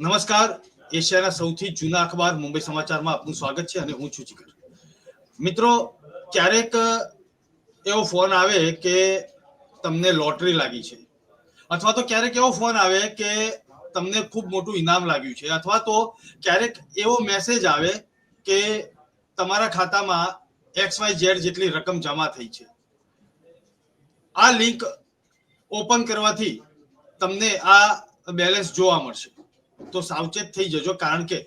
નમસ્કાર. એશિયાના સૌથી જૂના અખબાર મુંબઈ સમાચારમાં આપનું સ્વાગત છે અને હું છું જીગર. મિત્રો, ક્યારેક એવો ફોન આવે કે તમને લોટરી લાગી છે. અથવા તો ક્યારેક એવો ફોન આવે કે તમને ખૂબ મોટું ઇનામ લાગ્યું છે. અથવા તો ક્યારેક એવો મેસેજ આવે કે તમારા ખાતામાં એક્સ વાય ઝેડ જેટલી રકમ જમા થઈ છે. આ લિંક ઓપન કરવાથી તમને આ બેલેન્સ જોવા મળશે. તો સાવચેત થઈ જજો, કારણ કે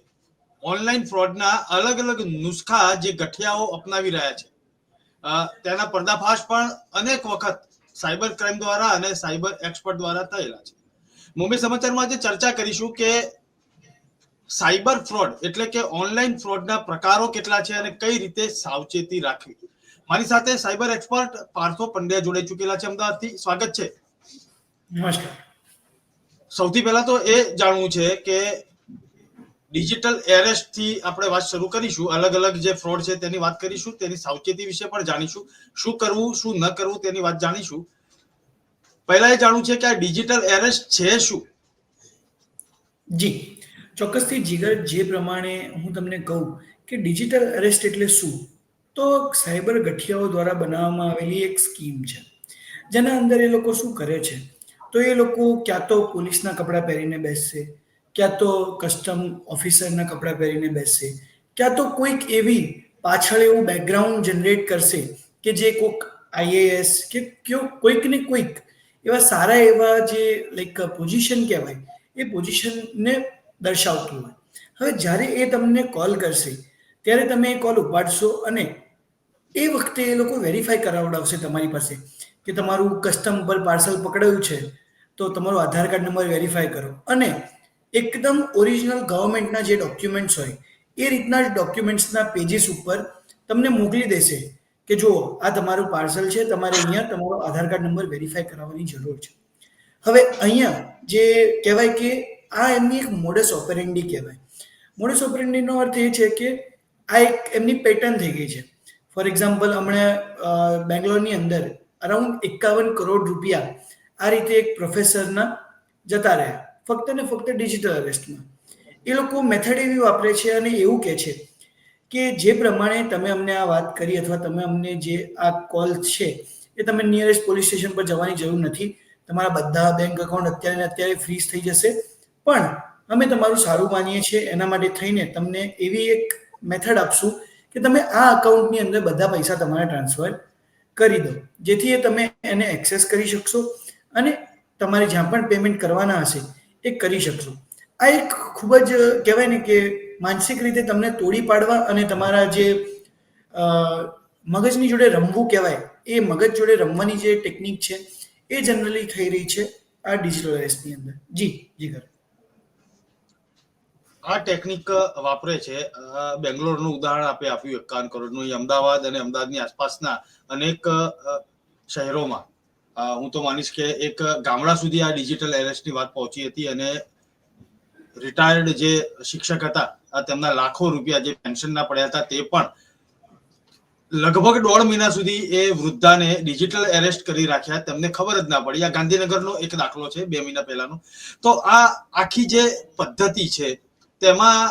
ઓનલાઈન ફ્રોડના અલગ અલગ નુસ્ખા જે ગઠિયાઓ અપનાવી રહ્યા છે. તેના પર્દાફાશ પણ અનેક વખત સાયબર ક્રાઇમ દ્વારા અને સાયબર એક્સપર્ટ દ્વારા થયેલા છે. મુંબઈ સમાચારમાં આજે ચર્ચા કરીશું કે સાયબર ફ્રોડ એટલે કે ઓનલાઈન ફ્રોડના પ્રકારો કેટલા છે અને કઈ રીતે સાવચેતી રાખવી. મારી સાથે સાયબર એક્સપર્ટ પાર્થો પંડ્યા જોડાઈ ચૂકેલા છે. અમદાવાદથી સ્વાગત છે. નમસ્કાર. સૌથી પહેલા તો એ જાણવું છે કે ડિજિટલ એરેસ્ટથી આપણે વાત શરૂ કરીશું. અલગ અલગ જે ફ્રોડ છે તેની વાત કરીશું. તેની સાવચેતી વિશે પણ જાણીશું. શું કરવું, શું ન કરવું તેની વાત જાણીશું. પહેલા એ જાણવું છે કે આ ડિજિટલ એરેસ્ટ છે શું? જી. ચોક્કસથી જીગર જે પ્રમાણે હું તમને કહું કે ડિજિટલ એરેસ્ટ એટલે શું? તો સાયબર ગઠિયાઓ દ્વારા બનાવવામાં આવેલી એક સ્કીમ છે. જેના અંદર એ લોકો શું કરે છે? તો એ લોકો ક્યાં તો પોલીસના કપડાં પહેરીને બેસશે, ક્યાં તો કસ્ટમ ઓફિસરના કપડાં પહેરીને બેસશે, ક્યાં તો કોઈક એવી પાછળ એવું બેકગ્રાઉન્ડ જનરેટ કરશે કે જે કોઈક આઈએએસ કે કયો કોઈક ને કોઈક એવા સારા એવા જે લાઈક પોઝિશન કહેવાય, એ પોઝિશનને દર્શાવતું હોય. હવે જ્યારે એ તમને કોલ કરશે, ત્યારે તમે એ કોલ ઉપાડશો અને એ વખતે એ લોકો વેરીફાઈ કરાવડાવશે તમારી પાસે કે તમારું કસ્ટમ પર પાર્સલ પકડાયું છે. તો તમારો આધાર કાર્ડ નંબર વેરીફાઈ કરો. અને એકદમ ઓરિજિનલ ગવર્મેન્ટના જે ડોક્યુમેન્ટ્સ હોય, એ રીતના જ ડોક્યુમેન્ટ્સના પેજીસ ઉપર તમને મોકલી દેશે કે જુઓ, આ તમારું પાર્સલ છે, તમારે અહીંયા તમારો આધાર કાર્ડ નંબર વેરીફાઈ કરાવવાની જરૂર છે. હવે અહીંયા જે કહેવાય કે આ એમની એક મોડસ ઓપરેન્ડી કહેવાય. મોડસ ઓપરેન્ડીનો અર્થ એ છે કે આ એક એમની પેટર્ન થઈ ગઈ છે. ફોર એક્ઝામ્પલ હમણાં બેંગ્લોરની અંદર અરાઉન્ડ એકાવન કરોડ રૂપિયા આ રીતે એક પ્રોફેસરના જતા રહ્યા. ફક્ત ને ફક્ત ડિજિટલ અરેસ્ટમાં એ લોકો મેથડ એવી વાપરે છે અને એવું કહે છે કે જે પ્રમાણે તમે અમને આ વાત કરી અથવા તમે અમને જે આ કોલ છે એ તમે નિયરેસ્ટ પોલીસ સ્ટેશન પર જવાની જરૂર નથી. તમારા બધા બેંક એકાઉન્ટ અત્યારે અત્યારે ફ્રીઝ થઈ જશે. પણ અમે તમારું સારું માનીએ છીએ. એના માટે થઈને તમને એવી એક મેથડ આપશું કે તમે આ અકાઉન્ટની અંદર બધા પૈસા તમારે ટ્રાન્સફર કરી દો. જેથી એ તમે એને એક્સેસ કરી શકશો. અને તમારે જ્યાં પણ પેમેન્ટ કરવાના હશે, એ કરી શકશો. આ એક ખૂબ જ, કહેવાય ને કે માનસિક રીતે તમને તોડી પાડવા અને તમારા જે મગજની જોડે રમવું કહેવાય, એ મગજ જોડે રમવાની જે ટેકનિક છે, એ જનરલી થઈ રહી છે આ ડિજિટલ રેસની અંદર. જી જી કર આ ટેકનિક વાપરે છે બેંગ્લોરનું ઉદાહરણ આપે આપ્યું, એકાવન કરોડનું અમદાવાદ અને અમદાવાદની આસપાસના અનેક શહેરોમાં. હું તો માનીશ કે એક ગામડા સુધી આ ડિજિટલ એરેસ્ટની વાત પહોંચી હતી અને રિટાયર્ડ જે શિક્ષક હતા તેમના લાખો રૂપિયા જે પેન્શનના પડ્યા હતા તે પણ લગભગ દોઢ મહિના સુધી એ વૃદ્ધાને ડિજિટલ એરેસ્ટ કરી રાખ્યા. તેમને ખબર જ ના પડી. આ ગાંધીનગરનો એક દાખલો છે, બે મહિના પહેલાનો. તો આ આખી જે પદ્ધતિ છે, તેમાં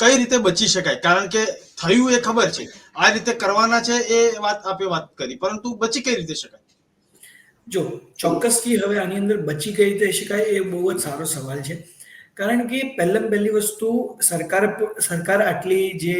કઈ રીતે બચી શકાય? કારણ કે થયું એ ખબર છે. આ રીતે કરવાના છે એ વાત આપે વાત કરી. પરંતુ બચી કઈ રીતે શકાય? જો ચોક્કસથી હવે આની અંદર બચી કઈ રીતે શકાય એ બહુ જ સારો સવાલ છે. કારણ કે પહેલાં પહેલી વસ્તુ સરકાર સરકાર આટલી જે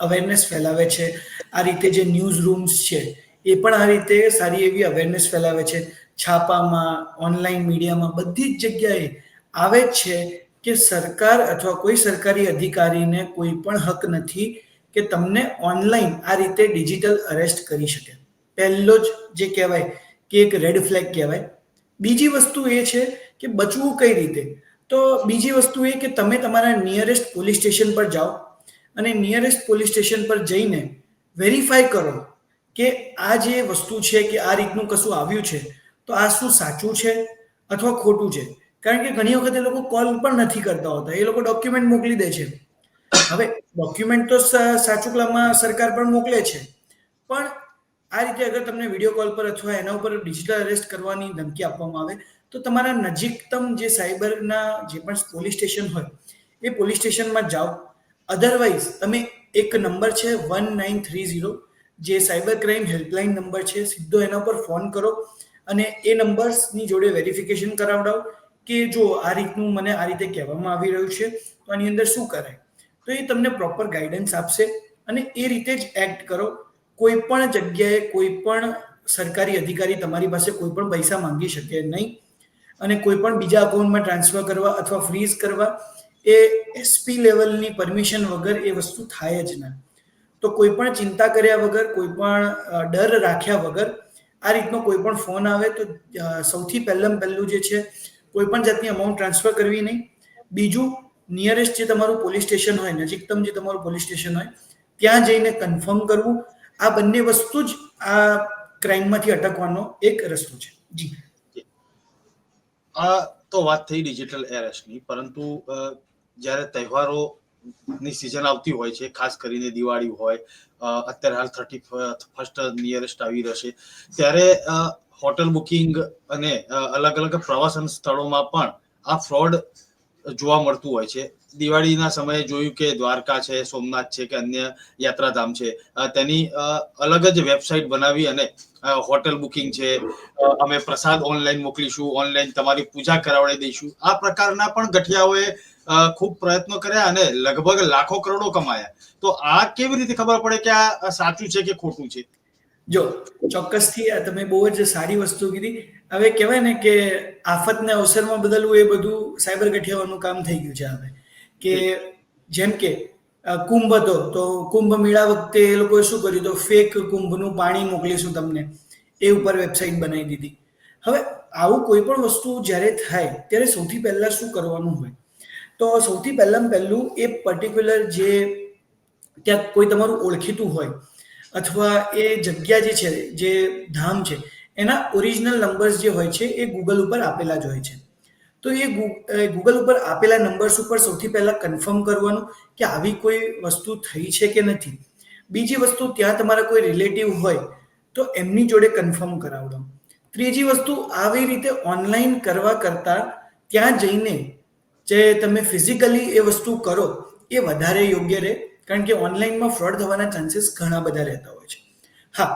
અવેરનેસ ફેલાવે છે, આ રીતે જે ન્યૂઝ રૂમ્સ છે, એ પણ આ રીતે સારી એવી અવેરનેસ ફેલાવે છે. છાપામાં ઓનલાઈન મીડિયામાં બધી જ જગ્યાએ આવે છે કે સરકાર અથવા કોઈ સરકારી અધિકારીને કોઈ પણ હક નથી કે તમને ઓનલાઈન આ રીતે ડિજિટલ અરેસ્ટ કરી શકે. પહેલો જ જે કહેવાય કે એક રેડ ફ્લેગ કહેવાય. બીજી વસ્તુ એ છે કે બચવું કઈ રીતે? તો બીજી વસ્તુ એ કે તમે તમારા નિયરેસ્ટ પોલીસ સ્ટેશન પર જાઓ અને નિયરેસ્ટ પોલીસ સ્ટેશન પર જઈને વેરીફાઈ કરો કે આ જે વસ્તુ છે કે આ રીતનું કશું આવ્યું છે, તો આ શું સાચું છે અથવા ખોટું છે? કારણ કે ઘણી વખત એ લોકો કોલ પણ નથી કરતા હોતા. એ લોકો ડોક્યુમેન્ટ મોકલી દે છે. હવે ડોક્યુમેન્ટ તો સાચું સાચુકલામાં સરકાર પણ મોકલે છે. પણ આ રીતે અગર તમને વીડિયો કોલ પર અથવા એના ઉપર ડિજિટલ અરેસ્ટ કરવાની ધમકી આપવામાં આવે, તો તમારા નજીકતમ જે સાયબરના જે પણ પોલીસ સ્ટેશન હોય, એ પોલીસ સ્ટેશનમાં જાઓ. અધરવાઇઝ તમે એક નંબર છે વન નાઇન થ્રી ઝીરો જે સાયબર ક્રાઇમ હેલ્પલાઇન નંબર છે, સીધો એના પર ફોન કરો અને એ નંબર્સની જોડે વેરિફિકેશન કરાવડાવો કે જો આ રીતનું મને આ રીતે કહેવામાં આવી રહ્યું છે, તો આની અંદર શું કરાય? તો એ તમને પ્રોપર ગાઈડન્સ આપશે અને એ રીતે જ એક્ટ કરો. કોઈ પણ જગ્યાએ કોઈ પણ સરકારી અધિકારી તમારી પાસે કોઈ પણ પૈસા માંગી શકે નહીં અને કોઈ પણ બીજા અકાઉન્ટમાં ટ્રાન્સફર કરવા અથવા ફ્રીઝ કરવા એ એસપી લેવલની પરમિશન વગર એ વસ્તુ થાય જ ના. તો કોઈ પણ ચિંતા કર્યા વગર કોઈ પણ ડર રાખ્યા વગર આ રીતનો કોઈ પણ ફોન આવે તો સૌથી પહેલાં પહેલું જે છે કોઈ પણ જાતની અમાઉન્ટ ટ્રાન્સફર કરવી નહીં. બીજું નિયરેસ્ટ જે તમારું પોલીસ સ્ટેશન હોય, નજીકતમ જે તમારું પોલીસ સ્ટેશન હોય, ત્યાં જઈને કન્ફર્મ કરવું આ બંને વસ્તુ જ આ ક્રાઇમમાંથી અટકવાનો એક રસ્તો છે. જી. આ તો વાત થઈ ડિજિટલ એરેસ્ટની, પરંતુ જ્યારે તહેવારો ની સિઝન આવતી હોય છે, ખાસ કરીને દિવાળી હોય અત્યારે હાલ થર્ટી ફર્સ્ટ નિયરેસ્ટ આવી રહેશે, ત્યારે હોટલ બુકિંગ અને અલગ અલગ પ્રવાસન સ્થળોમાં પણ આ ફ્રોડ જોવા મળતું હોય છે. દિવાળીના સમયે જોયું કે દ્વારકા છે, સોમનાથ છે કે અન્ય યાત્રાધામ છે તેની અલગ જ વેબસાઇટ બનાવી અને હોટેલ બુકિંગ છે અમે પ્રસાદ ઓનલાઈન મોકલીશું, ઓનલાઈન તમારી પૂજા કરાવડાવી દઈશું. આ પ્રકારના પણ ગઠિયાઓએ ખૂબ પ્રયત્નો કર્યા અને લગભગ લાખો કરોડો કમાયા. તો આ કેવી રીતે ખબર પડે કે આ સાચું છે કે ખોટું છે? જો, ચોક્કસથી તમે બહુ જ સારી વસ્તુ કીધી. હવે કહેવાય ને કે આફતને અવસરમાં બદલવું એ બધું સાયબર ગઠિયાઓનું કામ થઈ ગયું છે હવે. કે જેમ કે કુંભ હતો, તો કુંભ મેળા વખતે એ લોકોએ શું કર્યું તો ફેક કુંભનું પાણી મોકલીશું તમને. એ ઉપર વેબસાઇટ બનાવી દીધી. હવે આવું કોઈ પણ વસ્તુ જ્યારે થાય, ત્યારે સૌથી પહેલાં શું કરવાનું હોય? તો સૌથી પહેલાં પહેલું એ પર્ટિક્યુલર જે ત્યાં કોઈ તમારું ઓળખીતું હોય અથવા એ જગ્યા જે છે, જે ધામ છે, એના ઓરિજિનલ નંબર્સ જે હોય છે, એ ગૂગલ ઉપર આપેલા જ હોય છે. તો એ ગૂગલ ઉપર આપેલા નંબર્સ ઉપર સૌથી પહેલા કન્ફર્મ કરવાનું કે આવી કોઈ વસ્તુ થઈ છે કે નથી. બીજી વસ્તુ, ત્યાં તમારા કોઈ રિલેટિવ હોય, તો એમની જોડે કન્ફર્મ કરાવડો ત્રીજી વસ્તુ, આવી રીતે ઓનલાઈન કરવા કરતાં ત્યાં જઈને જે તમે ફિઝિકલી એ વસ્તુ કરો, એ વધારે યોગ્ય રહે. કારણ કે ઓનલાઈનમાં ફ્રોડ થવાના ચાન્સીસ ઘણા બધા રહેતા હોય છે. હા,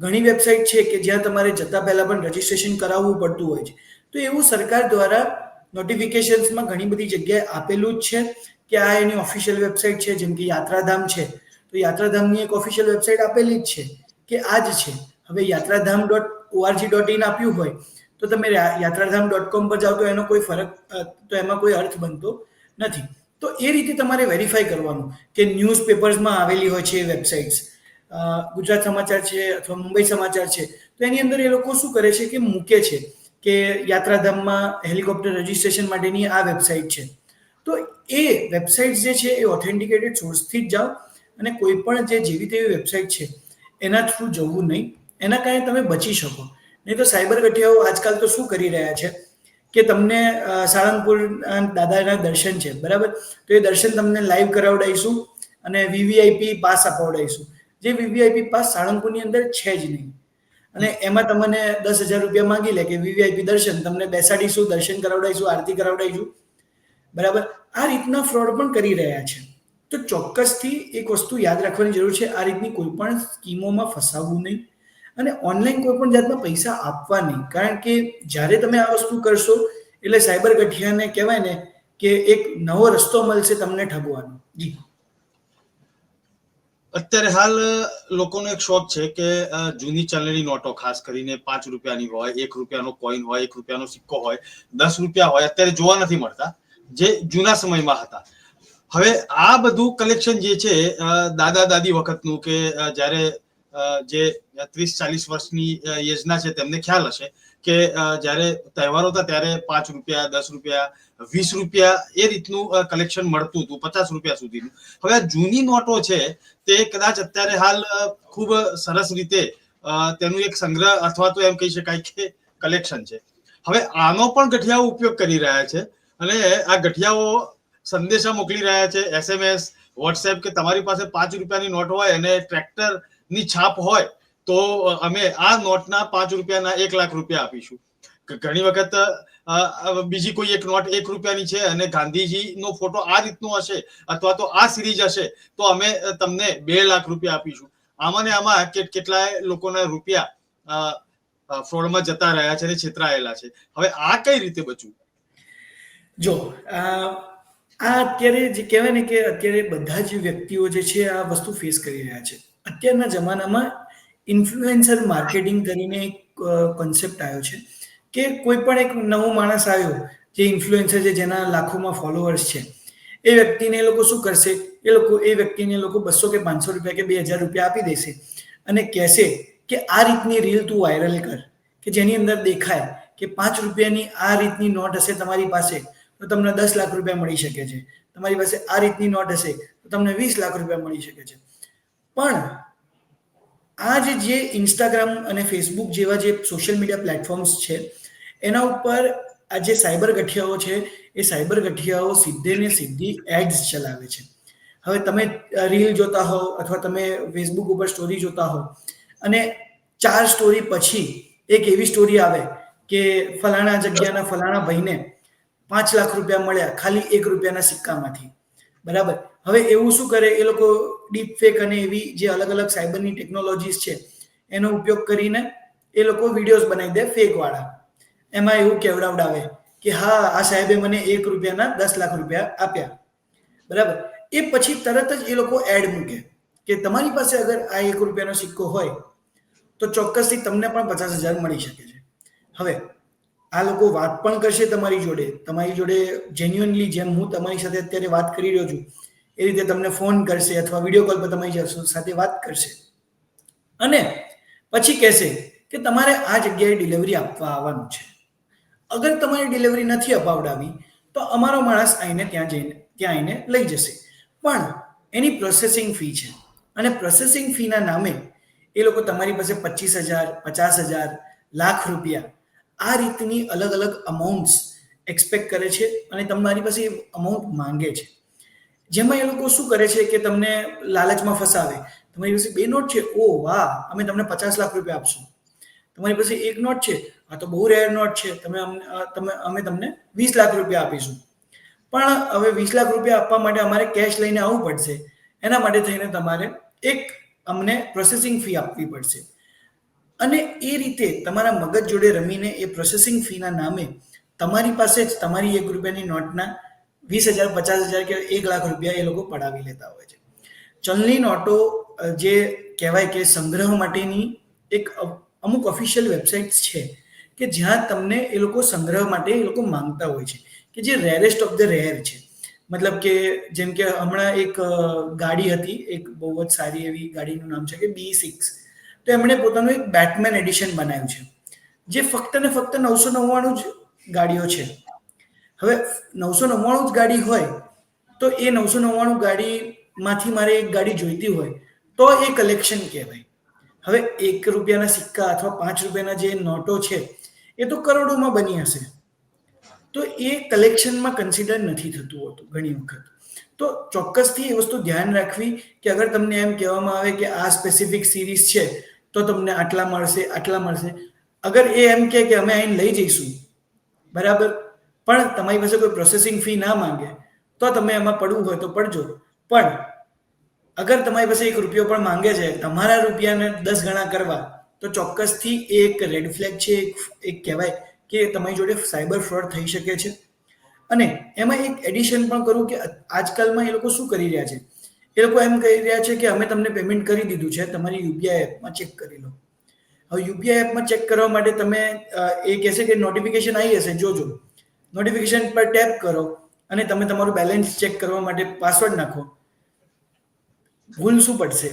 ઘણી વેબસાઇટ છે કે જ્યાં તમારે જતા પહેલાં પણ રજીસ્ટ્રેશન કરાવવું પડતું હોય છે. તો એવું સરકાર દ્વારા નોટિફિકેશન્સમાં ઘણી બધી જગ્યાએ આપેલું જ છે કે આ એની ઓફિશિયલ વેબસાઇટ છે, જેમ કે યાત્રાધામ છે. તો યાત્રાધામની એક ઓફિશિયલ વેબસાઇટ આપેલી જ છે કે આ જ છે. હવે યાત્રાધામ ડોટ ઓઆરજી ડોટ ઇન આપ્યું હોય તો તમે યાત્રાધામ ડોટ કોમ પર જાઓ તો એનો કોઈ ફરક તો એમાં કોઈ અર્થ બનતો નથી. તો એ રીતે તમારે વેરીફાઈ કરવાનું કે ન્યૂઝ પેપર્સમાં આવેલી હોય છે એ વેબસાઇટ્સ ગુજરાત સમાચાર છે અથવા મુંબઈ સમાચાર છે. તો એની અંદર એ લોકો શું કરે છે કે મૂકે છે કે યાત્રાધામમાં હેલિકોપ્ટર રજિસ્ટ્રેશન માટેની આ વેબસાઇટ છે. તો એ વેબસાઇટ જે છે એ ઓથેન્ટિકેટેડ સોર્સથી જ જાઓ અને કોઈ પણ જે જેવી તેવી વેબસાઇટ છે એના થ્રુ જવું નહીં. એના કારણે તમે બચી શકો. નહીં તો સાયબર ગઠિયાઓ આજકાલ તો શું કરી રહ્યા છે? કે તમને સાળંગપુર દાદાના દર્શન છે, બરાબર? તો એ દર્શન તમને લાઈવ કરાવડાવીશું અને વીવીઆઈપી પાસ અપાવડાવીશું. જે વીવીઆઈપી પાસ સાળંગપુરની અંદર છે જ નહીં. અને એમાં તમને દસ હજાર રૂપિયા માંગી લે કે વીવીઆઈપી દર્શન, તમને બેસાડીશું, દર્શન કરાવડાવીશું, આરતી કરાવડાવીશું. બરાબર? આ રીતના ફ્રોડ પણ કરી રહ્યા છે. તો ચોક્કસથી એક વસ્તુ યાદ રાખવાની જરૂર છે, આ રીતની કોઈ પણ સ્કીમોમાં ફસાવવું નહીં. અને ઓનલાઈન કોઈ પણ જાતના પૈસા આપવા નહીં. કારણ કે જ્યારે તમે આ વસ્તુ કરશો, એટલે સાયબર ગઠિયાને કહેવાય ને કે એક નવો રસ્તો મળશે તમને ઠગવાનો. જી. અત્યારે હાલ લોકોનો એક શોખ છે કે જૂની ચલણી નોટો ખાસ કરીને પાંચ રૂપિયાની હોય, એક રૂપિયાનો કોઈન હોય, એક રૂપિયાનો સિક્કો હોય, દસ રૂપિયા હોય, અત્યારે જોવા નથી મળતા, જે જૂના સમયમાં હતા. હવે આ બધું કલેક્શન જે છે દાદા દાદી વખતનું કે જ્યારે જે ત્રીસ ચાલીસ વર્ષની યોજના છે, તેમને ખ્યાલ હશે કે જ્યારે તહેવારો હતા, ત્યારે પાંચ રૂપિયા, દસ રૂપિયા, વીસ રૂપિયા એ રીતનું કલેક્શન મળતું હતું, પચાસ રૂપિયા સુધીનું. હવે આ જૂની નોટો છે, તે કદાચ અત્યારે હાલ ખૂબ સરસ રીતે તેનું એક સંગ્રહ અથવા તો એમ કહી શકાય કે કલેક્શન છે. હવે આનો પણ ગઠિયાઓ ઉપયોગ કરી રહ્યા છે અને આ ગઠિયાઓ સંદેશા મોકલી રહ્યા છે એસએમએસ વોટ્સએપ કે તમારી પાસે પાંચ રૂપિયાની નોટ હોય અને ટ્રેક્ટર ની છાપ હોય તો અમે આ નોટના પાંચ રૂપિયાના એક લાખ રૂપિયા આપીશું. ઘણી વખત બીજી કોઈ એક નોટ એક રૂપિયાની છે અને ગાંધીજીનો ફોટો આ રીતનો હશે અથવા તો આ સિરીઝ હશે, તો અમે તમને બે લાખ રૂપિયા આપીશું. આમાં ને આમાં કેટલાય લોકોના રૂપિયા ફ્રોડમાં જતા રહ્યા છે અને છેતરાયેલા છે. હવે આ કઈ રીતે બચવું? જો આ અત્યારે જે કહેવાય ને કે અત્યારે બધા જ વ્યક્તિઓ જે છે આ વસ્તુ ફેસ કરી રહ્યા છે. અત્યારના જમાનામાં ઇન્ફ્લુએન્સર માર્કેટિંગ કરીને એક કોન્સેપ્ટ આવ્યો છે કે કોઈ પણ એક નવો માણસ આવ્યો જે ઇન્ફ્લુએન્સર છે, જેના લાખોમાં ફોલોઅર્સ છે, એ વ્યક્તિને એ લોકો શું કરશે? એ લોકો, એ વ્યક્તિને લોકો બસો કે પાંચસો રૂપિયા કે બે હજાર રૂપિયા આપી દેશે અને કહેશે કે આ રીતની રીલ તું વાયરલ કર, કે જેની અંદર દેખાય કે પાંચ રૂપિયાની આ રીતની નોટ હશે તમારી પાસે, તો તમને દસ લાખ રૂપિયા મળી શકે છે. તમારી પાસે આ રીતની નોટ હશે, તો તમને વીસ લાખ રૂપિયા મળી શકે છે. પણ આ જે જે ઇન્સ્ટાગ્રામ અને ફેસબુક જેવા જે સોશિયલ મીડિયા પ્લેટફોર્મ્સ છે, એના ઉપર આ જે સાયબર ગઠિયાઓ છે, એ સાયબર ગઠિયાઓ સીધે ને સીધી એડ્સ ચલાવે છે. હવે તમે રીલ જોતા હો અથવા તમે ફેસબુક ઉપર સ્ટોરી જોતા હો અને ચાર સ્ટોરી પછી એક એવી સ્ટોરી આવે કે ફલાણા જગ્યાના ફલાણા ભાઈને પાંચ લાખ રૂપિયા મળ્યા, ખાલી એક રૂપિયાના સિક્કામાંથી. બરાબર? હવે એવું શું કરે? એ લોકો ડીપ ફેક અને એવી જે અલગ અલગ સાયબરની ટેકનોલોજીસ છે, એનો ઉપયોગ કરીને એ લોકો વિડીયોઝ બનાવી દે ફેકવાળા એમાં એવું કેવડાવડાવે કે, હા, આ સાહેબે મને એક રૂપિયાના દસ લાખ રૂપિયા આપ્યા. બરાબર? એ પછી તરત જ એ લોકો એડ મૂકે કે, તમારી પાસે અગર આ એક રૂપિયાનો સિક્કો હોય, તો ચોક્કસથી તમને પણ પચાસ હજાર મળી શકે છે. હવે, આ લોકો વાત પણ કરશે તમારી જોડે. તમારી જોડે જેન્યુઅનલી જેમ હું તમારી સાથે અત્યારે વાત કરી રહ્યો છું એ રીતે તમને ફોન કરશે અથવા વીડિયો કોલ પર તમારી સાથે વાત કરશે. અને પછી કહેશે કે તમારે આ જગ્યાએ ડિલિવરી આપવા આવવાનું છે. અગર તમારે ડિલિવરી નથી અપાવડાવી, તો અમારો માણસ આવીને ત્યાં જઈને, ત્યાં આવીને લઈ જશે. પણ એની પ્રોસેસિંગ ફી છે. અને પ્રોસેસિંગ ફીના નામે એ લોકો તમારી પાસે પચીસ હજાર, પચાસ હજાર, લાખ રૂપિયા આ રીતની અલગ અલગ અમાઉન્ટ્સ એક્સપેક્ટ કરે છે અને તમારી પાસે એ અમાઉન્ટ માંગે છે. જેમાં એ લોકો શું કરે છે કે તમને લાલચમાં ફસાવે? તમારી પાસે બે નોટ છે? ઓ વાહ, અમે તમને પચાસ લાખ રૂપિયા આપશું. તમારી પાસે એક નોટ છે? આ તો બહુ રેર નોટ છે. તમે તમે, અમે તમને વીસ લાખ રૂપિયા આપીશું. પણ હવે વીસ લાખ રૂપિયા આપવા માટે અમારે કેશ લઈને આવવું પડશે. એના માટે થઈને તમારે એક અમને પ્રોસેસિંગ ફી આપવી પડશે. અને એ રીતે તમારા મગજ જોડે રમીને એ પ્રોસેસિંગ ફીના નામે તમારી પાસે જ તમારી એક રૂપિયાની નોટના વીસ હજાર, પચાસ હજાર કે એક લાખ રૂપિયા એ લોકો પડાવી લેતા હોય છે. ચલણી નોટો જે કહેવાય કે સંગ્રહ માટેની એક અમુક ઓફિશિયલ વેબસાઇટ્સ છે કે જ્યાં તમને એ લોકો સંગ્રહ માટે એ લોકો માંગતા હોય છે, કે જે રેરેસ્ટ ઓફ ધ રેર છે. મતલબ કે જેમ કે હમણાં એક ગાડી હતી, એક બહુ જ સારી એવી ગાડીનું નામ છે કે બી સિક્સ. તો એમણે પોતાનું એક બેટમેન એડિશન બનાવ્યું છે. જે ફક્ત ને ફક્ત નવસો નવ્વાણું જ ગાડીઓ છે. હવે નવસો નવ્વાણું જ ગાડી હોય, તો એ નવસો નવ્વાણું ગાડીમાંથી મારે એક ગાડી જોઈતી હોય, તો એ કલેક્શન કહેવાય. હવે એક રૂપિયાના સિક્કા અથવા પાંચ રૂપિયાના જે નોટો છે, એ તો કરોડોમાં બની હશે. તો એ કલેક્શનમાં કન્સિડર નથી થતું હોતું ઘણી વખત. તો ચોક્કસથી એ વસ્તુ ધ્યાન રાખવી કે અગર તમને એમ કહેવામાં આવે કે આ સ્પેસિફિક સિરીઝ છે, તો તમને આટલા મળશે આટલા મળશે. અગર એ એમ કહે કે અમે અહીં લઈ જઈશું, બરાબર? પણ તમારી પાસે કોઈ પ્રોસેસિંગ ફી ના માંગે, તો તમે એમાં પડવું હોય તો પડજો. પણ અગર તમારી પાસે એક રૂપિયો પણ માંગે છે, તમારા રૂપિયાને દસ ગણા કરવા, તો ચોક્કસથી એક રેડ ફ્લેગ છે, એક એક કહેવાય કે તમારી જોડે સાયબર ફ્રોડ થઈ શકે છે. અને એમાં એક એડિશન પણ કરું કે આજકાલમાં એ લોકો શું કરી રહ્યા છે? એ લોકો એમ કહી રહ્યા છે કે અમે તમને પેમેન્ટ કરી દીધું છે, તમારી યુપીઆઈ એપમાં ચેક કરી લો. હવે યુપીઆઈ એપમાં ચેક કરવા માટે તમે એ કહેશે કે નોટિફિકેશન આવી હશે, જોજો. નોટિફિકેશન પર ટેપ કરો અને તમે તમારું બેલેન્સ ચેક કરવા માટે પાસવર્ડ નાખો. ભૂલ શું પડશે?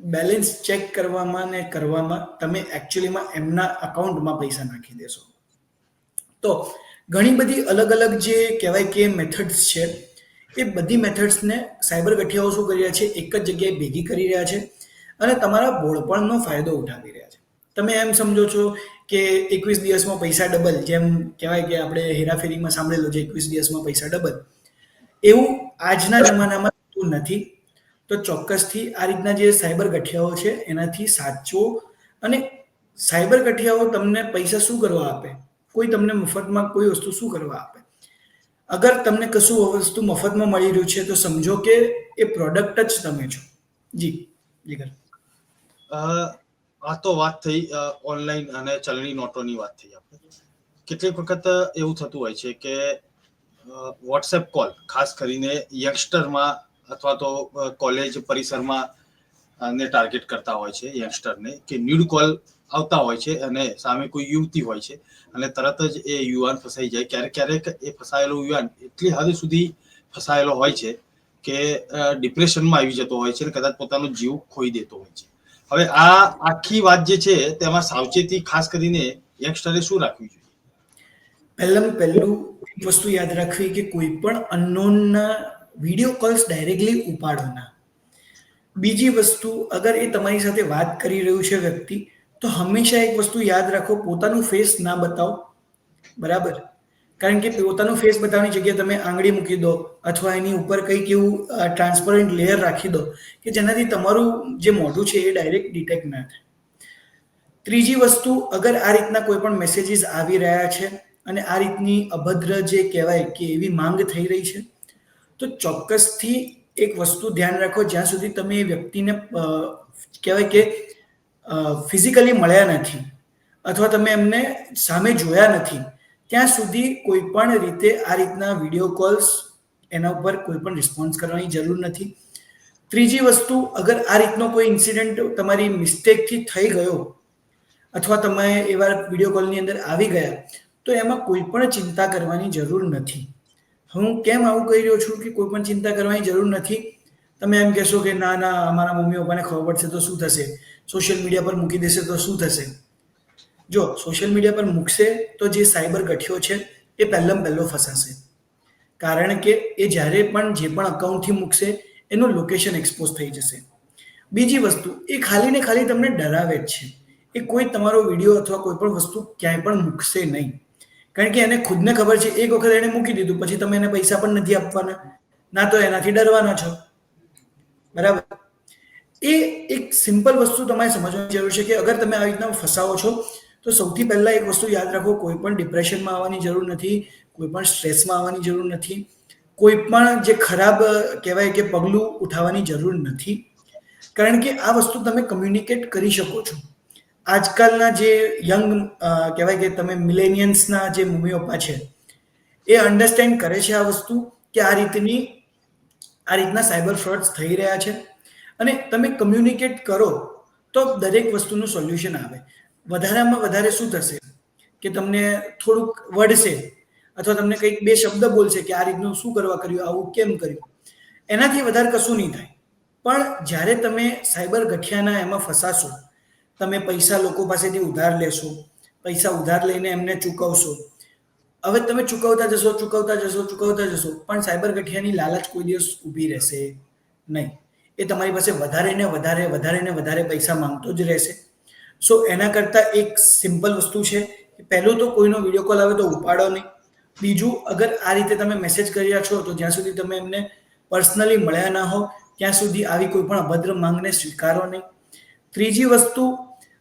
બેલેન્સ ચેક કરવામાં ને કરવામાં તમે એકચ્યુઅલીમાં એમના અકાઉન્ટમાં પૈસા નાખી દેશો. તો ઘણી બધી અલગ અલગ જે કહેવાય કે મેથડ્સ છે, એ બધી મેથડ્સને સાયબર ગઠિયાઓ શું કરી રહ્યા છે? એક જ જગ્યાએ ભેગી કરી રહ્યા છે અને તમારા ભોળપણનો ફાયદો ઉઠાવી રહ્યા છે. તમે એમ સમજો છો કે એકવીસ દિવસમાં પૈસા ડબલ જેમ કહેવાય કે આપણે હેરાફેરીમાં સાંભળેલું છે, એકવીસ દિવસમાં પૈસા ડબલ એવું આજના જમાનામાં થતું નથી. તો ચોક્કસથી આ રીતના જે સાયબર ગઠિયાઓ છે, એનાથી સાચવો અને સાયબર ગઠિયાઓ તમને પૈસા શું કરવા આપે? કોઈ તમને મફતમાં કોઈ વસ્તુ શું કરવા આપે? અગર તમને કશું વસ્તુ મફતમાં મળી રહ્યું છે, તો સમજો કે એ પ્રોડક્ટ જ તમે છો. જી જીગર આ તો વાત થઈ ઓનલાઈન અને ચલણી નોટોની વાત થઈ આપણે. કેટલીક વખત એવું થતું હોય છે કે વોટ્સએપ કોલ ખાસ કરીને યંગસ્ટરમાં અથવા તો કોલેજ પરિસરમાં ને ટાર્ગેટ કરતા હોય છે યંગસ્ટરને કે ન્યૂડ કોલ આવતા હોય છે અને સામે કોઈ યુવતી હોય છે અને તરત જ એ યુવાન ફસાઈ જાય. ક્યારેક ક્યારેક એ ફસાયેલો યુવાન એટલી હદ સુધી ફસાયેલો હોય છે કે ડિપ્રેશનમાં આવી જતો હોય છે અને કદાચ પોતાનો જીવ ખોઈ દેતો હોય છે. હવે આ આખી વાત જે છે તેમાં સાવચેતી ખાસ કરીને યંગસ્ટરે શું રાખવી જોઈએ પહેલાં પહેલું એક વસ્તુ યાદ રાખવી કે કોઈ પણ અનનોનના વીડિયો કોલ્સ ડાયરેક્ટલી ઉપાડો બીજી વસ્તુ, અગર એ તમારી સાથે વાત કરી રહ્યું છે વ્યક્તિ, તો હંમેશા એક વસ્તુ યાદ રાખો, પોતાનું ફેસ ના બતાવો. બરાબર? કારણ કે પોતાનું ફેસ બતાવવાની જગ્યાએ તમે આંગળી મૂકી દો અથવા એની ઉપર કંઈક એવું ટ્રાન્સપરન્ટ લેયર રાખી દો કે જેનાથી તમારું જે મોઢું છે એ ડાયરેક્ટ ડિટેક્ટ ના થાય. ત્રીજી વસ્તુ, અગર આ રીતના કોઈ પણ મેસેજીસ આવી રહ્યા છે અને આ રીતની અભદ્ર જે કહેવાય કે એવી માંગ થઈ રહી છે, તો ચોક્કસથી એક વસ્તુ ધ્યાન રાખો જ્યાં સુધી તમે એ વ્યક્તિને કહેવાય કે ફિઝિકલી મળ્યા નથી અથવા તમે એમને સામે જોયા નથી. ત્યાં સુધી કોઈ પણ રીતે આ રીતના વીડિયો કોલ્સ એના ઉપર કોઈ પણ રિસ્પોન્સ કરવાની જરૂર નથી. ત્રીજી વસ્તુ, અગર આ રીતનો કોઈ ઇન્સિડન્ટ તમારી મિસ્ટેકથી થઈ ગયો અથવા તમે એવા વીડિયો કોલની અંદર આવી ગયા, તો એમાં કોઈ પણ ચિંતા કરવાની જરૂર નથી. હું કેમ આવું કહી રહ્યો છું કે કોઈ પણ ચિંતા કરવાની જરૂર નથી? તમે એમ કહેશો કે ના ના, અમારા મમ્મી પપ્પાને ખબર પડશે તો શું થશે? સોશિયલ મીડિયા પર મૂકી દેશે તો શું થશે? જો સોશિયલ મીડિયા પર મૂકશે તો જે સાયબર ગઠિયો છે, એ પહેલાં પહેલો ફસાશે. કારણ કે એ જ્યારે પણ જે પણ અકાઉન્ટથી મૂકશે, એનું લોકેશન એક્સપોઝ થઈ જશે. બીજી વસ્તુ, એ ખાલી ને ખાલી તમને ડરાવે જ છે. એ કોઈ તમારો વીડિયો અથવા કોઈ પણ વસ્તુ ક્યાંય પણ મૂકશે નહીં. કારણ કે એને ખુદને ખબર છે, એક વખત એને મૂકી દીધું, પછી તમે એને પૈસા પણ નથી આપવાના. ના તો એનાથી ડરવાના છો. બરાબર? એ એક સિમ્પલ વસ્તુ તમારે સમજવાની જરૂર છે કે અગર તમે આવી રીતના ફસાવો છો તો સૌથી પહેલાં એક વસ્તુ યાદ રાખો, કોઈ પણ ડિપ્રેશનમાં આવવાની જરૂર નથી, કોઈ પણ સ્ટ્રેસમાં આવવાની જરૂર નથી, કોઈ પણ જે ખરાબ, કહેવાય કે પગલું ઉઠાવવાની જરૂર નથી. કારણ કે આ વસ્તુ તમે કમ્યુનિકેટ કરી શકો છો. આજકાલના જે યંગ કહેવાય કે તમે મિલેનિયન્સના જે મમ્મી પપ્પા છે, એ અન્ડરસ્ટેન્ડ કરે છે આ વસ્તુ કે આ રીતની, આ રીતના સાયબર ફ્રોડ્સ થઈ રહ્યા છે. અને તમે કમ્યુનિકેટ કરો તો દરેક વસ્તુનું સોલ્યુશન આવે. વધારેમાં વધારે શું થશે? કે તમને થોડુંક વળશે અથવા તમને કંઈક બે શબ્દ બોલશે કે આ રીતનું શું કરવા કર્યું, આવું કેમ કર્યું? એનાથી વધારે કશું નહીં થાય. પણ જ્યારે તમે સાયબર ગઠિયાના એમાં ફસાશો, તમે પૈસા લોકો પાસેથી ઉધાર લેશો, પૈસા ઉધાર લઈને એમને ચૂકવશો, હવે તમે ચૂકવતા જશો ચૂકવતા જશો ચૂકવતા જશો, પણ સાયબર ગઠિયાની લાલચ કોઈ દિવસ ઊભી રહેશે નહીં. એ તમારી પાસે વધારે ને વધારે વધારે ને વધારે પૈસા માંગતો જ રહેશે. સો એના કરતાં એક સિમ્પલ વસ્તુ છે કે પહેલું તો કોઈનો વીડિયો કોલ આવે તો ઉપાડો નહીં. બીજું, અગર આ રીતે તમે મેસેજ કર્યા છો, તો જ્યાં સુધી તમે એમને પર્સનલી મળ્યા ના હો ત્યાં સુધી આવી કોઈ પણ અભદ્ર માંગને સ્વીકારો નહીં. ત્રીજી વસ્તુ,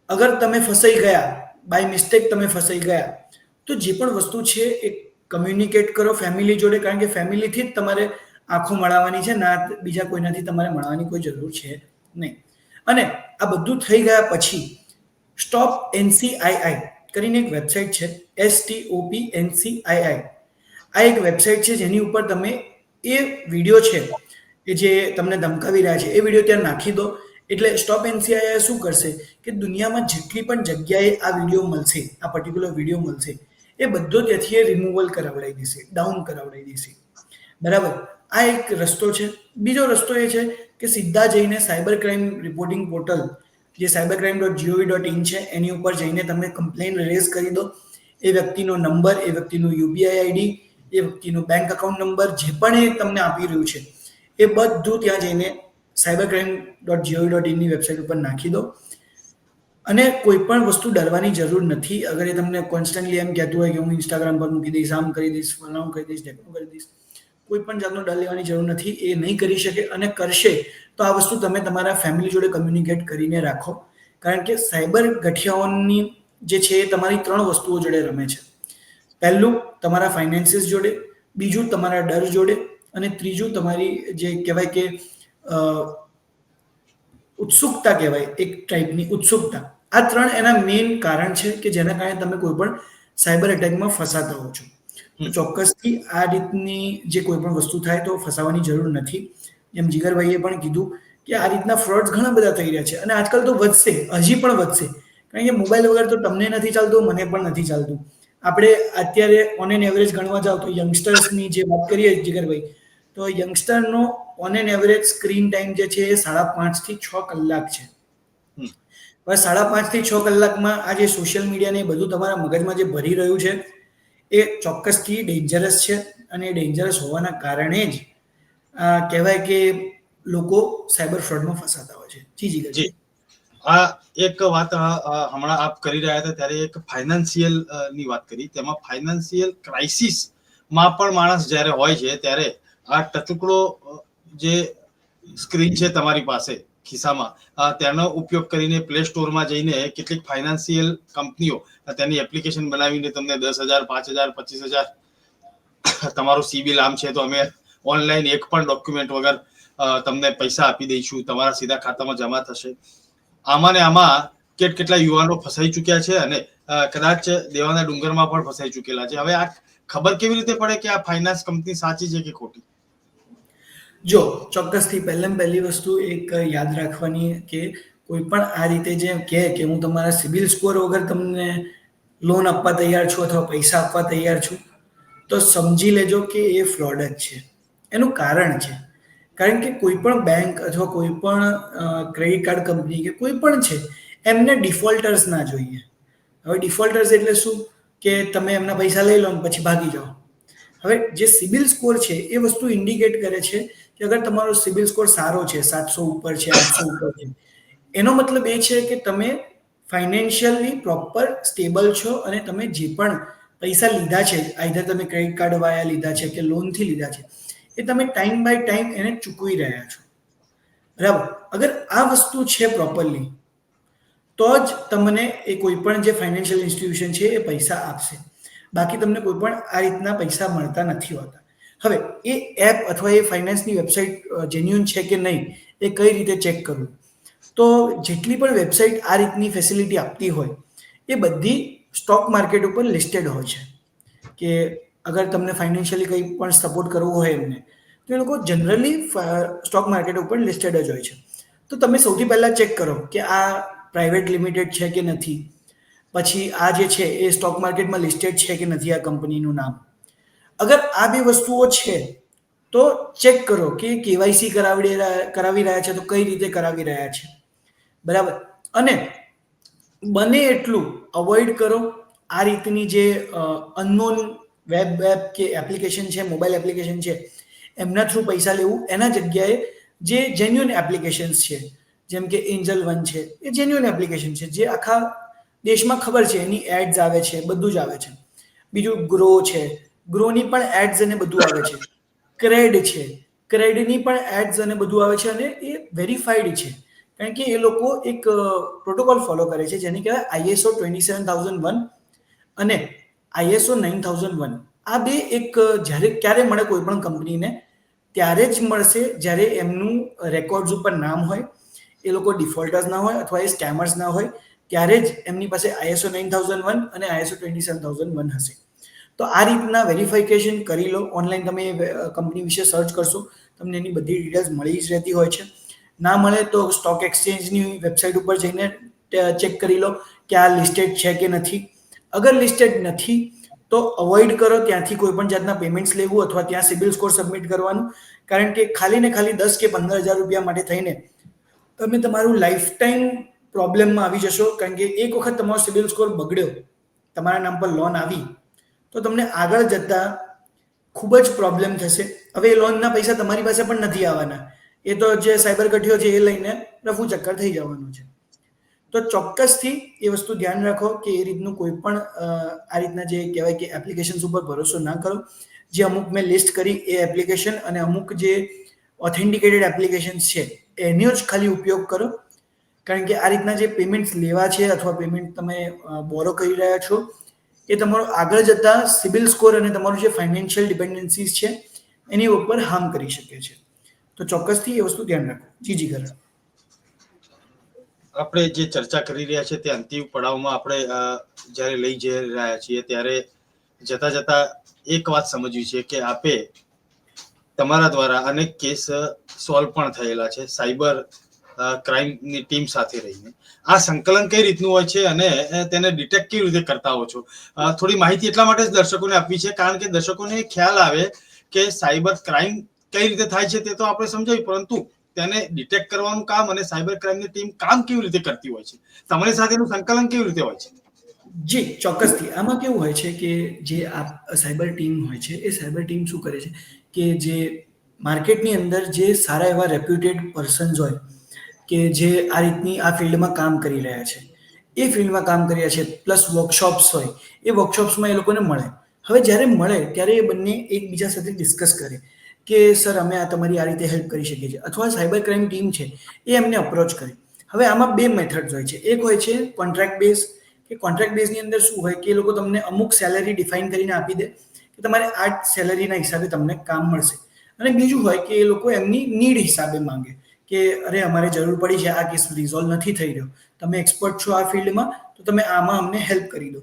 અગર તમે ફસાઈ ગયા બાય મિસ્ટેક તમે ફસાઈ ગયા, તો જે પણ વસ્તુ છે એ કમ્યુનિકેટ કરો ફેમિલી જોડે, કારણ કે ફેમિલીથી જ તમારે આંખો મળવાની છે, ના બીજા કોઈનાથી તમારે મળવાની કોઈ જરૂર છે નહીં. અને આ બધું થઈ ગયા પછી સ્ટોપ એનસીઆઈઆઈ કરીને એક વેબસાઇટ છે એસ ટી ઓપી એનસીઆઈઆઈ. આ એક વેબસાઇટ છે, જેની ઉપર તમે એ વીડિયો છે કે જે તમને ધમકાવી રહ્યા છે, એ વીડિયો ત્યાં નાખી દો. એટલે સ્ટોપ એનસીઆઈઆઈ શું કરશે કે દુનિયામાં જેટલી પણ જગ્યાએ આ વીડિયો મળશે, આ પર્ટિક્યુલર વીડિયો મળશે, એ બધો ત્યાંથી એ રિમૂવલ કરાવડાવી દેશે ડાઉન કરાવડાવી દેશે. બરાબર? આ એક રસ્તો છે. બીજો રસ્તો એ છે કે સીધા જઈને સાયબર ક્રાઇમ રિપોર્ટિંગ પોર્ટલ જે cyber crime dot GOV dot in છે, એની ઉપર જઈને તમે કમ્પ્લેન રેઝ કરી દો. એ વ્યક્તિનો નંબર એ વ્યક્તિનું યુપીઆઈ આઈડી એ વ્યક્તિનો બેંક અકાઉન્ટ નંબર જે પણ એ તમને આપી રહ્યું છે, એ બધું ત્યાં જઈને cyber crime dot GOV dot ઇનની website ઉપર નાખી દો. અને કોઈ પણ વસ્તુ ડરવાની જરૂર નથી. અગર એ તમને કોન્સ્ટન્ટલી એમ કહેતું હોય કે હું ઇન્સ્ટાગ્રામ પર મૂકી દઈશ, આમ કરી દઈશ, ફલાણું કરી દઈશ ઢેકણું કરી દઈશ કોઈ પણ જાતનો ડર લેવાની જરૂર નથી, એ નહીં કરી શકે અને કરશે તો આ વસ્તુ તમે તમારા ફેમિલી જોડે કમ્યુનિકેટ કરીને રાખો. કારણ કે સાયબર ગઠિયાઓની જે છે એ તમારી ત્રણ વસ્તુઓ જોડે રમે છે. પહેલું તમારા ફાઇનાન્સીસ જોડે, બીજું તમારા ડર જોડે અને ત્રીજું તમારી જે કહેવાય કે ઉત્સુકતા કહેવાય એક ટાઈપની ઉત્સુકતા. આ ત્રણ એના મેઇન કારણ છે કે જેના કારણે તમે કોઈ પણ સાયબર એટેકમાં ફસાતા હો છો. તો ચોક્કસથી આ રીતની જે કોઈ પણ વસ્તુ થાય તો ફસાવાની જરૂર નથી. એમ જીગરભાઈએ પણ કીધું કે આ રીતના ફ્રોડ્સ ઘણા બધા થઈ રહ્યા છે અને આજકાલ તો વધશે હજી પણ વધશે. કારણ કે મોબાઈલ વગર તો તમને નથી ચાલતું મને પણ નથી ચાલતું. આપણે અત્યારે ઓન એન એવરેજ ગણવા જાવ તો યંગસ્ટર્સની જે વાત કરીએ જીગરભાઈ તો યંગસ્ટરનો on an average screen time જે છે એ સાડા પાંચથી છ કલાક છે. હવે સાડા પાંચથી છ કલાકમાં આ જે સોશિયલ મીડિયાને બધું તમારા મગજમાં જે ભરી રહ્યું છે એ ચોક્કસથી ડેન્જરસ છે અને ડેન્જરસ હોવાના કારણે જ કહેવાય કે લોકો સાયબર ફ્રોડમાં ફસાતા હોય છે. જી જી જી. આ એક વાત હમણાં આપ કરી રહ્યા હતા ત્યારે એક ફાઇનાન્સિયલની વાત કરી. તેમાં ફાઇનાન્સિયલ ક્રાઇસિસમાં પણ માણસ જ્યારે હોય છે ત્યારે આ ટચુકડો જે સ્ક્રીન છે તમારી પાસે ખિસ્સામાં. તેનો ઉપયોગ કરીને પ્લે સ્ટોરમાં જઈને કેટલીક ફાઇનાન્સિયલ કંપનીઓ તેની એપ્લિકેશન બનાવીને તમને દસ હજાર, પાંચ હજાર, પચીસ હજાર તમારું સિબિલ આમ છે, તો અમે ઓનલાઈન એક પણ ડોક્યુમેન્ટ વગર તમને પૈસા આપી દઈશું. તમારા સીધા ખાતામાં જમા થશે. આમાં ને આમાં કેટ કેટલા યુવાનો ફસાઈ ચૂક્યા છે અને કદાચ દેવાના ડુંગરમાં પણ ફસાઈ ચૂકેલા છે. હવે આ ખબર કેવી રીતે પડે કે આ ફાઇનાન્સ કંપની સાચી છે કે ખોટી? જો, ચોક્કસથી પહેલાં પહેલી વસ્તુ એક યાદ રાખવાની કે કોઈ પણ આ રીતે જે કહે કે હું તમારા સિબિલ સ્કોર વગર તમને લોન આપવા તૈયાર છું અથવા પૈસા આપવા તૈયાર છું, તો સમજી લેજો કે એ ફ્રોડ જ છે. એનું કારણ છે. કારણ કે કોઈ પણ બેંક અથવા કોઈ પણ ક્રેડિટ કાર્ડ કંપની કે કોઈ પણ છે, એમને ડિફોલ્ટર્સ ના જોઈએ. હવે ડિફોલ્ટર્સ એટલે શું? કે તમે એમના પૈસા લઈ લો પછી ભાગી જાઓ. હવે જે સિબિલ સ્કોર છે, એ વસ્તુ ઇન્ડિકેટ કરે છે કે અગર તમારો સિબિલ સ્કોર સારો છે, સાતસો ઉપર છે, આઠસો ઉપર છે, એનો મતલબ એ છે કે તમે ફાઇનાન્શિયલી પ્રોપર સ્ટેબલ છો અને તમે જે પણ પૈસા લીધા છે, આઈધર તમે ક્રેડિટ કાર્ડ વાયા લીધા છે કે લોનથી લીધા છે, એ તમે ટાઈમ બાય ટાઈમ એને ચૂકવી રહ્યા છો. બરાબર? અગર આ વસ્તુ છે પ્રોપરલી, તો જ તમને એ કોઈ પણ જે ફાઇનાન્શિયલ ઇન્સ્ટિટ્યુશન છે એ પૈસા આપશે. બાકી તમને કોઈ પણ આ રીતના પૈસા મળતા નથી હોતા. હવે એ એપ અથવા એ ફાઇનાન્સની વેબસાઇટ જેન્યુન છે કે નહીં, એ કઈ રીતે ચેક કરવું? તો જેટલી પણ વેબસાઇટ આ રીતની ફેસિલિટી આપતી હોય, એ બધી સ્ટોક માર્કેટ ઉપર લિસ્ટેડ હોય છે. કે અગર તમને ફાઇનાન્શિયલી કંઈ પણ સપોર્ટ કરવો હોય એમને, તો એ લોકો જનરલી સ્ટોક માર્કેટ ઉપર લિસ્ટેડ જ હોય છે. તો તમે સૌથી પહેલાં ચેક કરો કે આ પ્રાઇવેટ લિમિટેડ છે કે નથી. પછી આ જે છે એ સ્ટોક માર્કેટમાં લિસ્ટેડ છે કે નથી આ કંપનીનું નામ. અગર આ બે વસ્તુઓ છે, તો ચેક કરો કે કેવાયસી કરાવી કરાવી રહ્યા છે, તો કઈ રીતે કરાવી રહ્યા છે. બરાબર? અને બને એટલું અવોઇડ કરો આ રીતની જે અનનોન વેબ વેબ કે એપ્લિકેશન છે મોબાઈલ એપ્લિકેશન છે, એમના થ્રુ પૈસા લેવું, એના જગ્યાએ જે જેન્યુન એપ્લિકેશન્સ છે, જેમ કે એન્જલ વન છે, એ જેન્યુન એપ્લિકેશન છે, જે આખા દેશમાં ખબર છે, એની એડ્સ આવે છે, બધું જ આવે છે. બીજું ગ્રો છે ગ્રોની પણ એડ્સ અને બધું આવે છે. ક્રેડ છે. ક્રેડની પણ એડ્સ અને બધું આવે છે અને એ વેરીફાઈડ છે. કારણ કે એ લોકો એક પ્રોટોકોલ ફોલો કરે છે જેને કહેવાય ISO twenty seven thousand one અને આઈએસઓ નાઇન થાઉઝન્ડ વન. આ બે એક જ્યારે ક્યારે મળે કોઈ પણ કંપનીને, ત્યારે જ મળશે જ્યારે એમનું રેકોર્ડ્સ ઉપર નામ હોય, એ લોકો ડિફોલ્ટર્સ ના હોય અથવા એ સ્કેમર્સ ના હોય, ત્યારે જ એમની પાસે આઈએસઓ નાઇન થાઉઝન્ડ વન અને ISO twenty seven thousand one હશે. તો આ રીતના વેરિફિકેશન કરી લો. ઓનલાઈન તમે કંપની વિશે સર્ચ કરશો, તમને એની બધી ડિટેલ્સ મળી જ રહેતી હોય છે. ના મળે તો સ્ટોક એક્સચેન્જની વેબસાઇટ ઉપર જઈને ચેક કરી લો કે આ લિસ્ટેડ છે કે નથી. અગર લિસ્ટેડ નથી, તો અવોઇડ કરો. ત્યાંથી કોઈ પણ જાતના પેમેન્ટ્સ લેવું અથવા ત્યાં સિબિલ સ્કોર સબમિટ કરવાનું. કારણ કે ખાલી ને ખાલી દસ કે પંદર હજાર રૂપિયા માટે થઈને તમે તમારું લાઈફ ટાઈમ પ્રોબ્લેમમાં આવી જશો. કારણ કે એક વખત તમારો સિબિલ સ્કોર બગડ્યો, તમારા નામ પર લોન આવી તો તમને આગળ જતા ખૂબ જ પ્રોબ્લેમ થશે. હવે એ લોનના પૈસા તમારી પાસે પણ નથી આવવાના. એ તો જે સાયબર કઠિયો છે એ લઈને રફુ ચક્કર થઈ જવાનું છે. તો ચોક્કસથી એ વસ્તુ ધ્યાન રાખો કે એ રીતનું કોઈ પણ આ રીતના જે કહેવાય કે એપ્લિકેશન્સ ઉપર ભરોસો ના કરો. જે અમુક મેં લિસ્ટ કરી એ એપ્લિકેશન અને અમુક જે ઓથેન્ટિકેટેડ એપ્લિકેશન્સ છે, એનો જ ખાલી ઉપયોગ કરો. કારણ કે આ રીતના જે પેમેન્ટ્સ લેવા છે અથવા પેમેન્ટ તમે બોરો કરી રહ્યા છો એ તમારો આગળ જતા સિબિલ સ્કોર અને તમારું જે ફાઇનાન્શિયલ ડિપેન્ડન્સીસ છે, એની ઉપર હાર્મ કરી શકે છે. તો ચોક્કસથી એ વસ્તુ ધ્યાન રાખો. જી જી કરણ આપણે જે ચર્ચા કરી રહ્યા છે તે અંતિમ પડાવમાં આપણે જ્યારે લઈ જઈ રહ્યા છીએ ત્યારે જતા જતા એક વાત સમજવી છે કે આપે તમારા દ્વારા અનેક કેસ સોલ્વ પણ થયેલા છે. સાયબર ક્રાઇમની ટીમ સાથે રહીને. આ સંકલન કઈ રીતનું હોય છે અને તેને ડિટેક્ટ કેવી રીતે કરતા હો છો? થોડી માહિતી એટલા માટે જ દર્શકોને આપવી છે, કારણ કે દર્શકોને ખ્યાલ આવે કે સાયબર ક્રાઇમ કઈ રીતે થાય છે તે તો આપણે સમજાવી, પરંતુ તેને ડિટેક્ટ કરવાનું કામ અને સાયબર ક્રાઇમની ટીમ કામ કેવી રીતે કરતી હોય છે? તમારી સાથેનું સંકલન કેવી રીતે હોય છે? જી, ચોક્કસથી. આમાં કેવું હોય છે કે જે આ સાયબર ટીમ હોય છે, એ સાયબર ટીમ શું કરે છે? કે જે માર્કેટની અંદર જે સારા એવા રેપ્યુટેડ પર્સન્સ હોય કે જે આ રીતની આ ફિલ્ડમાં કામ કરી રહ્યા છે. એ ફિલ્ડમાં કામ કરી રહ્યા છે, પ્લસ વર્કશોપ્સ હોય, એ વર્કશોપ્સમાં એ લોકોને મળે. હવે જ્યારે મળે, ત્યારે એ બંને એકબીજા સાથે ડિસ્કસ કરે કે, સર, અમે આ તમારી આ રીતે હેલ્પ કરી શકીએ છીએ. અથવા સાયબર ક્રાઇમ ટીમ છે, એ એમને અપ્રોચ કરે. હવે આમાં બે મેથડ્સ હોય છે. એક હોય છે કોન્ટ્રાક્ટ બેઝ કે કોન્ટ્રાક્ટ બેઝની અંદર શું હોય કે એ લોકો તમને અમુક સેલરી ડિફાઇન કરીને આપી દે કે તમારે આ સેલરીના હિસાબે તમને કામ મળશે. અને બીજું હોય કે એ લોકો એમની નીડ હિસાબે માંગે. કે અરે અમારે જરૂર પડી છે આ કેસ રિઝોલ્વ નથી થઈ રહ્યો. તમે એક્સપર્ટ છો આ ફિલ્ડમાં તો તમે આમાં અમને હેલ્પ કરી દો.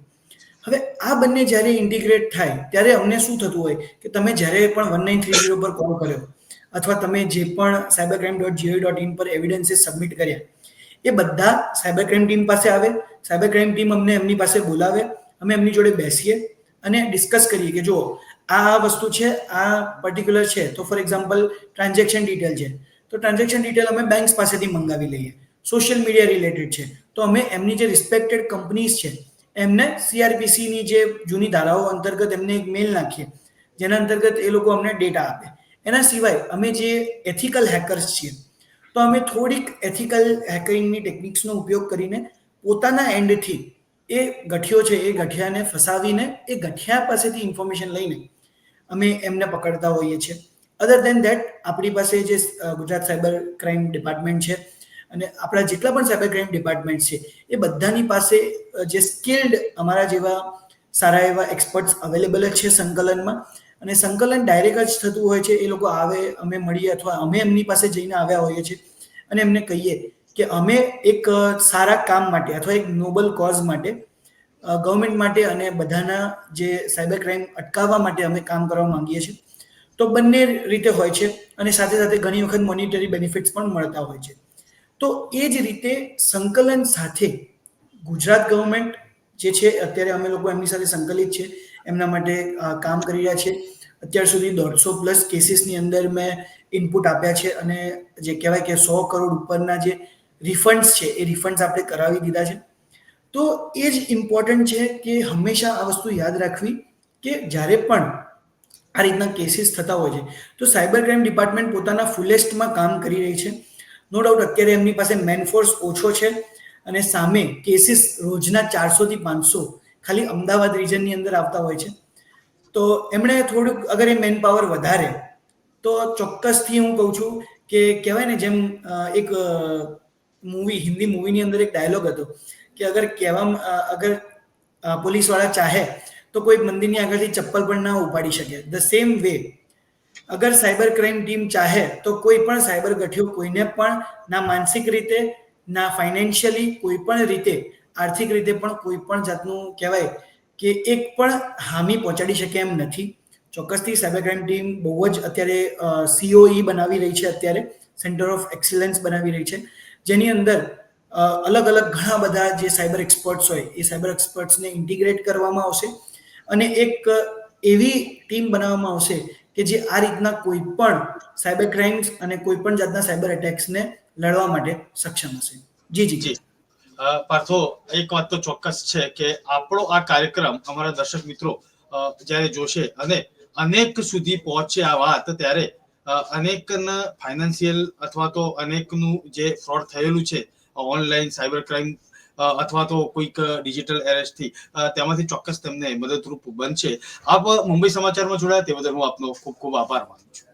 હવે આ બંને જ્યારે ઇન્ટિગ્રેટ થાય, ત્યારે અમને શું થતું હોય કે તમે જ્યારે પણ વન નાઇન થ્રી ઝીરો પર કોલ કર્યો, અથવા તમે જે પણ cyber crime dot gov dot in પર એવિડન્સીસ સબમિટ કર્યા, એ બધા સાયબર ક્રાઇમ ટીમ પાસે આવે સાયબર ક્રાઇમ ટીમ અમને એમની પાસે બોલાવે, અમે એમની જોડે બેસીએ અને ડિસ્કસ કરીએ કે જો આ આ વસ્તુ છે, આ પર્ટિક્યુલર છે. તો ફોર એક્ઝામ્પલ ટ્રાન્ઝેક્શન ડિટેલ છે. તો ટ્રાન્ઝેક્શન ડિટેલ અમે બેંક્સ પાસેથી મંગાવી લઈએ. સોશિયલ મીડિયા રિલેટેડ છે. તો અમે એમની જે રિસ્પેક્ટેડ કંપનીઝ છે, એમને સીઆરપીસીની જે જૂની ધારાઓ અંતર્ગત એમને એક મેલ નાખીએ, જેના અંતર્ગત એ લોકો અમને ડેટા આપે. એના સિવાય અમે જે એથિકલ હેકર્સ છીએ, તો અમે થોડીક એથિકલ હેકરિંગની ટેકનિક્સનો ઉપયોગ કરીને પોતાના એન્ડથી એ ગઠિયો છે, એ ગઠિયાને ફસાવીને એ ગઠિયા પાસેથી ઇન્ફોર્મેશન લઈને અમે એમને પકડતા હોઈએ છીએ. અધર દેન દેટ આપણી પાસે જે ગુજરાત સાયબર ક્રાઇમ ડિપાર્ટમેન્ટ છે અને આપણા જેટલા પણ સાયબર ક્રાઇમ ડિપાર્ટમેન્ટ છે, એ બધાની પાસે જે સ્કિલ્ડ અમારા જેવા સારા એવા એક્સપર્ટ્સ અવેલેબલ જ છે સંકલનમાં અને સંકલન ડાયરેક્ટ જ થતું હોય છે, એ લોકો આવે, અમે મળીએ અથવા અમે એમની પાસે જઈને આવ્યા હોઈએ છીએ અને એમને કહીએ કે અમે એક સારા કામ માટે અથવા એક નોબલ કોઝ માટે ગવર્મેન્ટ માટે અને બધાના જે સાયબર ક્રાઇમ અટકાવવા માટે અમે કામ કરવા માંગીએ છીએ. તો બંને રીતે હોય છે અને સાથે સાથે ઘણી વખત મોનિટરી બેનિફિટ્સ પણ મળતા હોય છે. તો એ જ રીતે સંકલન સાથે ગુજરાત ગવર્મેન્ટ જે છે, અત્યારે અમે લોકો એમની સાથે સંકલિત છે, એમના માટે કામ કરી રહ્યા છે. અત્યાર સુધી દોઢસો પ્લસ કેસીસની અંદર મેં ઇનપુટ આપ્યા છે અને જે કહેવાય કે સો કરોડ ઉપરના જે રિફંડ્સ છે, એ રિફંડ્સ આપણે કરાવી દીધા છે. તો એ જ ઇમ્પોર્ટન્ટ છે કે હંમેશા આ વસ્તુ યાદ રાખવી કે જ્યારે પણ આ રીતના કેસીસ થતા હોય છે. તો સાયબર ક્રાઇમ ડિપાર્ટમેન્ટ પોતાના ફુલેસ્ટમાં કામ કરી રહી છે. નો ડાઉટ અત્યારે એમની પાસે મેનફોર્સ ઓછો છે અને સામે કેસીસ રોજના ચારસોથી પાંચસો ખાલી અમદાવાદ રિજનની અંદર આવતા હોય છે. તો એમણે થોડુંક અગર એ મેન પાવર વધારે, તો ચોક્કસથી હું કહું છું કે કહેવાય ને જેમ એક મૂવી હિન્દી મૂવીની અંદર એક ડાયલોગ હતો કે અગર કહેવા અગર પોલીસવાળા ચાહે તો કોઈ મંદિરની આગળથી ચપ્પલ પણ ના ઉપાડી શકે. ધ સેમ વે અગર સાયબર ક્રાઇમ ટીમ ચાહે તો કોઈ પણ સાયબર ગઠિયો કોઈને પણ ના માનસિક રીતે, ના ફાઇનાન્શિયલી, કોઈ પણ રીતે, આર્થિક રીતે પણ કોઈ પણ જાતનું કહેવાય કે એક પણ હામી પહોંચાડી શકે એમ નથી. ચોક્કસથી સાયબર ક્રાઇમ ટીમ બહુ જ અત્યારે સીઓઈ બનાવી રહી છે અત્યારે સેન્ટર ઓફ એક્સિલન્સ બનાવી રહી છે, જેની અંદર અલગ અલગ ઘણા બધા જે સાયબર એક્સપર્ટ્સ હોય, એ સાયબર એક્સપર્ટ્સને ઇન્ટિગ્રેટ કરવામાં આવશે. અને એક એવી ટીમ બનાવવામાં આવશે કે જે આ રીતના કોઈ પણ સાયબર ક્રાઇમ્સ અને કોઈ પણ જાતના સાયબર અટેક્સને લડવા માટે સક્ષમ હશે. જી જી. જી. પાર્થો, એક વાત તો ચોક્કસ છે કે આપણો આ કાર્યક્રમ અમારા દર્શક મિત્રો જ્યારે જોશે અને અનેક સુધી પહોંચે આ વાત, ત્યારે અનેકના ફાઇનાન્શિયલ અથવા તો અનેકનું જે ફ્રોડ થયેલું છે, ઓનલાઈન સાયબર ક્રાઇમ અથવા તો કોઈક ડિજિટલ એરેસ્ટથી તેમાંથી ચોક્કસ તેમને મદદરૂપ બનશે. આપ મુંબઈ સમાચારમાં જોડાયા તે બદલ હું આપનો ખૂબ ખૂબ આભાર માનું છું.